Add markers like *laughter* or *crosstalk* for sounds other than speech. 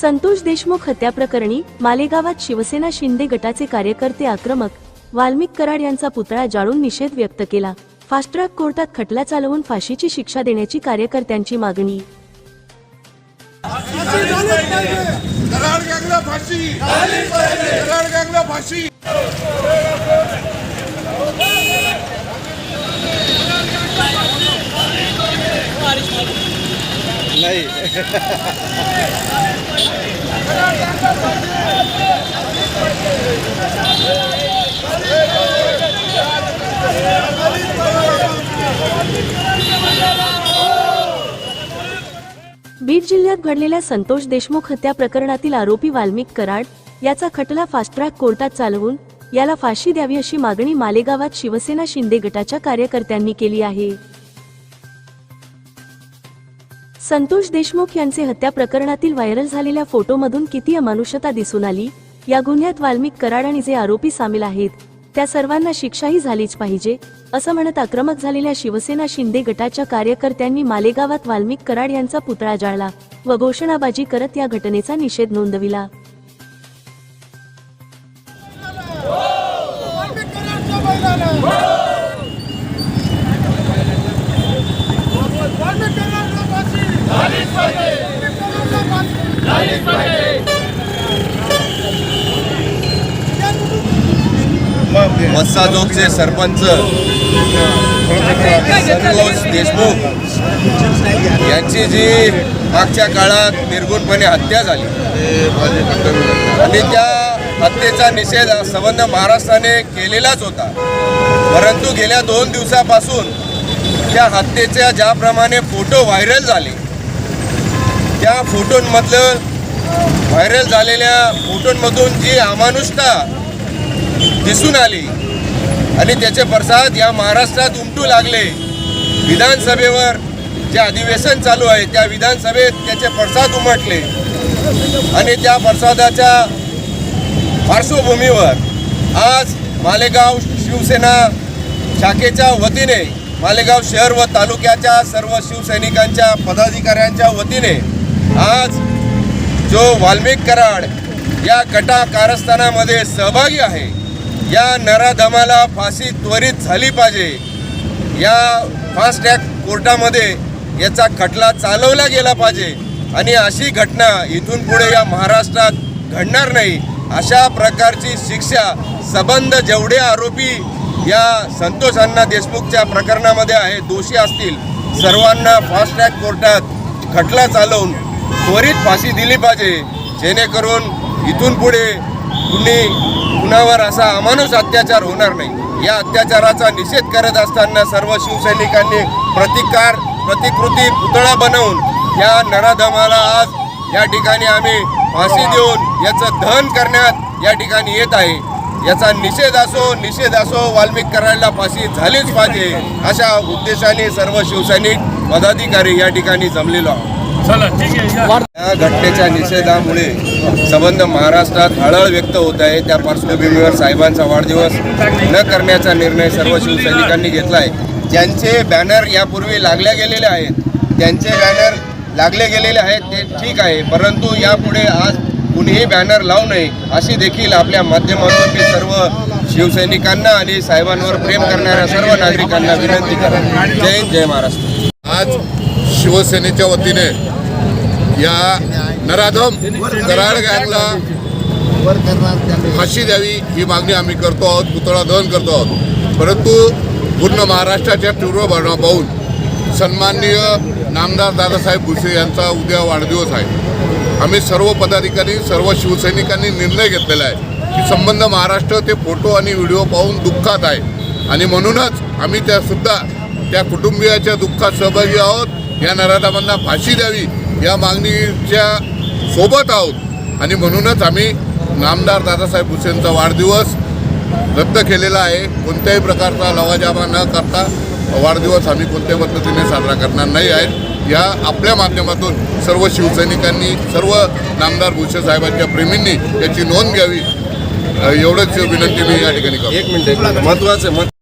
संतोष देशमुख हत्याप्रकरणी मालेगावात शिवसेना शिंदे गटाचे कार्यकर्ते आक्रमक वाल्मिक कराड यांचा पुतळा जाळून निषेध व्यक्त केला. फास्ट ट्रॅक कोर्टात खटला चालवून फाशीची शिक्षा देण्याची कार्यकर्त्यांची मागणी. नाही *laughs* गँगला फाशी कराड गँगला फाशी बीड जिल्ह्यात घडलेल्या संतोष देशमुख हत्या प्रकरणातील आरोपी वाल्मिक कराड याचा खटला फास्ट ट्रॅक कोर्टात चालवून याला फाशी द्यावी अशी मागणी मालेगावात शिवसेना शिंदे गटाच्या कार्यकर्त्यांनी केली आहे. संतोष देशमुख यांचे हत्या प्रकरणातील व्हायरल झालेल्या फोटोमधून किती अमानुषता दिसून आली? या गुन्ह्यात वाल्मिक कराड आणि जे आरोपी सामील आहेत त्या सर्वांना शिक्षाही झालीच पाहिजे असं म्हणत आक्रमक झालेल्या शिवसेना शिंदे गटाच्या कार्यकर्त्यांनी मालेगावात वाल्मिक कराड यांचा पुतळा जाळला व घोषणाबाजी करत या घटनेचा निषेध नोंदविला. आंबेडकरांच्या बैलाला आंबेडकरांना फाशी आंबेडकरांना फाशी सरपंच संतोष देशमुख यांची जी मागच्या काळात निर्गुणपणे हत्या झाली. आणि त्या हत्येचा निषेध संबंध महाराष्ट्राने केलेलाच होता. परंतु गेल्या दोन दिवसापासून त्या हत्येच्या ज्याप्रमाणे फोटो व्हायरल झाले त्या फोटोंमधलं व्हायरल झालेल्या फोटोंमधून जी अमानुषता दिसून आली. आणि त्याचे पडसाद या महाराष्ट्रात उमटू लागले. विधानसभेवर जे अधिवेशन चालू आहे त्या विधानसभेत त्याचे पडसाद उमटले. आणि त्या पडसादाच्या पार्श्वभूमीवर आज मालेगाव शिवसेना शाखेच्या वतीने मालेगाव शहर व तालुक्याच्या सर्व शिवसैनिकांच्या पदाधिकाऱ्यांच्या वतीने आज जो वाल्मिक कराड या कटा कारस्थानामध्ये सहभागी आहे या नराधमाला फाशी त्वरित झाली पाहिजे. या फास्ट ट्रॅक कोर्टामध्ये याचा खटला चालवला गेला पाहिजे. आणि अशी घटना इथून पुढे या महाराष्ट्रात घडणार नाही. अशा प्रकारची शिक्षा सबंध जेवढे आरोपी या संतोष अण्णा देशमुखच्या प्रकरणामध्ये आहे दोषी असतील. सर्वांना फास्ट ट्रॅक कोर्टात खटला चालवून त्वरित फाशी दिली पाहिजे. जेणेकरून इथून पुढे कुणी कुणावर असा अमानुष अत्याचार होणार नाही. या अत्याचाराचा निषेध करत असताना सर्व शिवसैनिकांनी प्रतिकार प्रतिकृती पुतळा बनवून या नराधमाला आज या ठिकाणी आम्ही फाशी देऊन याचं दहन करण्यात या ठिकाणी येत आहे. याचा निषेध असो निषेध असो वाल्मिक करायला फाशी झालीच पाहिजे अशा उद्देशाने सर्व शिवसैनिक पदाधिकारी या ठिकाणी जमलेलो आहोत. या. घटनेच्या निषेधामुळे संबंध महाराष्ट्रात हळहळ व्यक्त होत आहे. त्या पार्श्वभूमीवर साहेबांचा वाढदिवस न करण्याचा निर्णय सर्व शिवसैनिकांनी घेतला आहे ज्यांचे बॅनर यापूर्वी लागल्या गेलेले आहेत त्यांचे बॅनर लागले गेलेले आहेत ते ठीक आहे. परंतु यापुढे आज कुणीही बॅनर लावू नये अशी देखील आपल्या माध्यमातून मी सर्व शिवसैनिकांना आणि साहेबांवर प्रेम करणाऱ्या सर्व नागरिकांना विनंती करा. जय हिंद, जय महाराष्ट्र. आज शिवसेनेच्या वतीने या नराधम कराड गँगला फाशी द्यावी ही मागणी आम्ही करतो आहोत पुतळा दहन करतो आहोत. परंतु पूर्ण महाराष्ट्राच्या तीव्र भरणा पाहून सन्माननीय नामदार दादासाहेब भुसे यांचा उद्या वाढदिवस आहे. आम्ही सर्व पदाधिकारी सर्व शिवसैनिकांनी निर्णय घेतलेला आहे की संबंध महाराष्ट्र ते फोटो आणि व्हिडिओ पाहून दुःखात आहे. आणि म्हणूनच आम्ही त्यासुद्धा त्या कुटुंबियाच्या दुःखात सहभागी आहोत. या नराधमांना फाशी द्यावी या मागणीच्या सोबत आहोत. आणि म्हणूनच आम्ही नामदार दादासाहेब हुसेनचा वाढदिवस रद्द केलेला आहे. कोणत्याही प्रकारचा लवाजामा न करता वाढदिवस आम्ही कोणत्याही पद्धतीने साजरा करणार नाही आहे या आपल्या माध्यमातून सर्व शिवसैनिकांनी सर्व नामदार भूषण साहेबांच्या प्रेमींनी याची नोंद घ्यावी. एवढंच विनंती मी या ठिकाणी करतो. एक मिनिट महत्त्वाचं महत्वाचं मत